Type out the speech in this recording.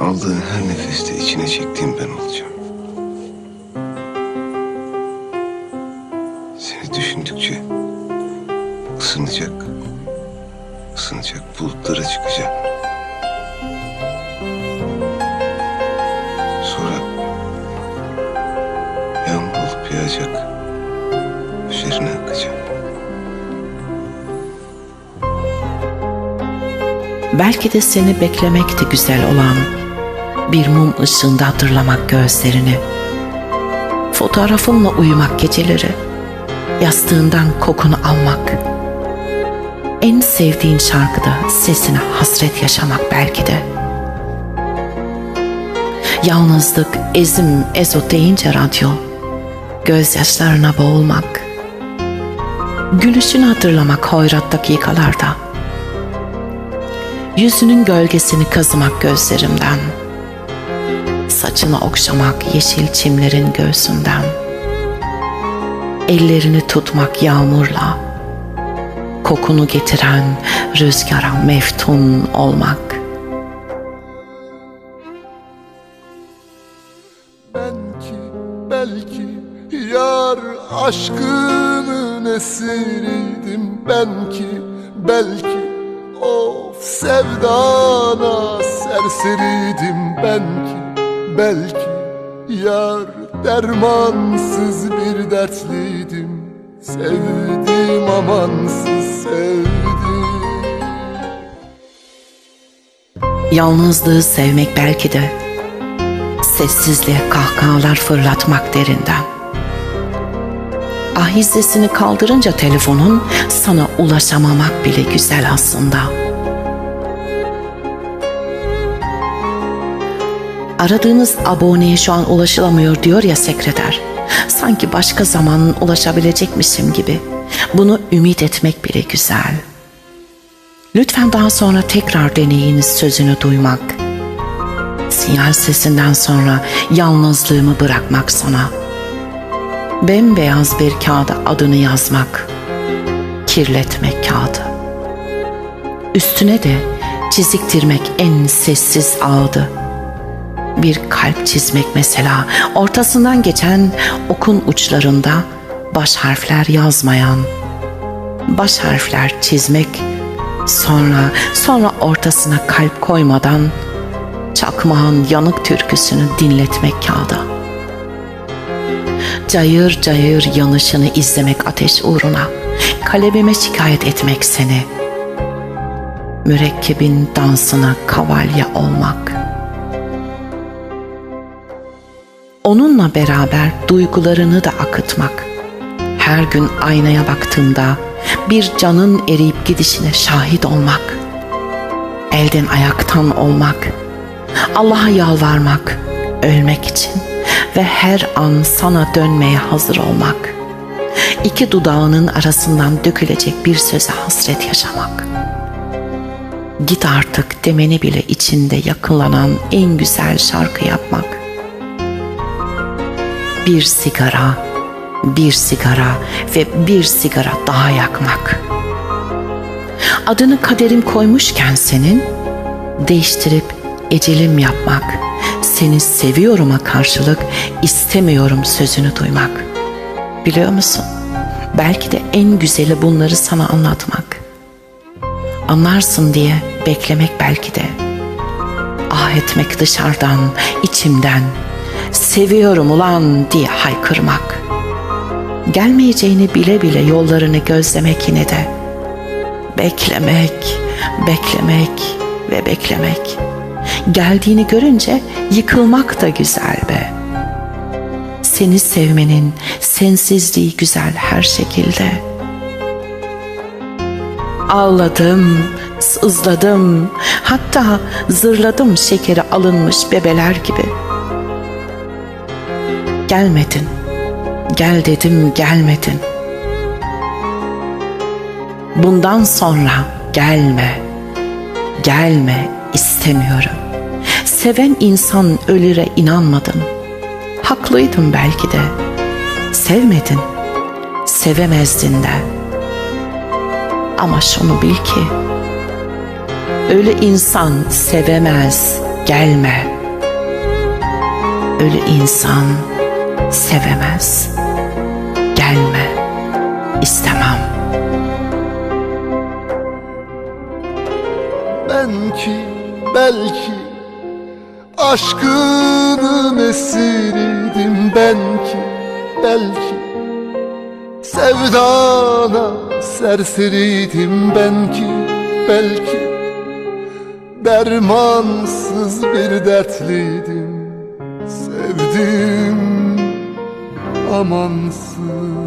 Aldığın her nefeste içine çektiğim ben olacağım. Seni düşündükçe ısınacak, ısınacak bulutlara çıkacağım. Sonra yağmur olup yağacak, üzerine akacağım. Belki de seni beklemek de güzel olan bir mum ışığında hatırlamak gözlerini. Fotoğrafınla uyumak geceleri, yastığından kokunu almak. En sevdiğin şarkıda sesine hasret yaşamak belki de. Yalnızlık, ezim, ezo deyince radyo, gözyaşlarına boğulmak. Gülüşünü hatırlamak hoyrat dakikalarda. Yüzünün gölgesini kazımak gözlerimden. Saçını okşamak yeşil çimlerin göğsünden. Ellerini tutmak yağmurla. Kokunu getiren rüzgara meftun olmak. Belki, belki yar aşkının esiriydim Ben ki, belki of sevdana serseriydim Ben ki, belki yar dermansız bir dertliydim Sevdim amansız sevdim Yalnızlığı sevmek belki de sessizliğe kahkahalar fırlatmak derinden. Ahizesini kaldırınca telefonun sana ulaşamamak bile güzel aslında. Aradığınız aboneye şu an ulaşılamıyor diyor ya sekreter. Sanki başka zaman ulaşabilecekmişim gibi. Bunu ümit etmek bile güzel. Lütfen daha sonra tekrar deneyiniz sözünü duymak. Sinyal sesinden sonra yalnızlığımı bırakmak sana. Bembeyaz bir kağıda adını yazmak. Kirletmek kağıdı. Üstüne de çiziktirmek en sessiz ağdı. Bir kalp çizmek mesela ortasından geçen okun uçlarında baş harfler yazmayan. Baş harfler çizmek Sonra, sonra ortasına kalp koymadan çakmağın yanık türküsünü dinletmek kağıda. Cayır cayır yanışını izlemek ateş uğruna, kalemime şikayet etmek seni. Mürekkebin dansına kavalye olmak. Onunla beraber duygularını da akıtmak. Her gün aynaya baktığımda bir canın eriyip gidişine şahit olmak, elden ayaktan olmak, Allah'a yalvarmak, ölmek için ve her an sana dönmeye hazır olmak, iki dudağının arasından dökülecek bir söze hasret yaşamak, git artık demeni bile içinde yakınlanan en güzel şarkı yapmak, bir sigara, bir sigara ve bir sigara daha yakmak. Adını kaderim koymuşken senin, değiştirip ecelim yapmak, seni seviyorum'a karşılık istemiyorum sözünü duymak. Biliyor musun? Belki de en güzeli bunları sana anlatmak. Anlarsın diye beklemek belki de. Ah etmek dışarıdan, içimden, seviyorum ulan diye haykırmak.'' gelmeyeceğini bile bile yollarını gözlemek yine de. Beklemek, beklemek ve beklemek. Geldiğini görünce yıkılmak da güzel be. Seni sevmenin sensizliği güzel her şekilde. Ağladım, sızladım, hatta zırladım şekeri alınmış bebeler gibi. Gelmedin Gel dedim gelmedin. Bundan sonra gelme. Gelme istemiyorum. Seven insan ölüre inanmadım. Haklıydım belki de. Sevmedin. Sevemezdin de. Ama şunu bil ki öyle insan sevemez, gelme. Ölü insan sevemez. Gelme, istemem. Ben ki belki Aşkının esiriydim ben ki belki Sevdana serseriydim ben ki belki Dermansız bir dertliydim Sevdim amansız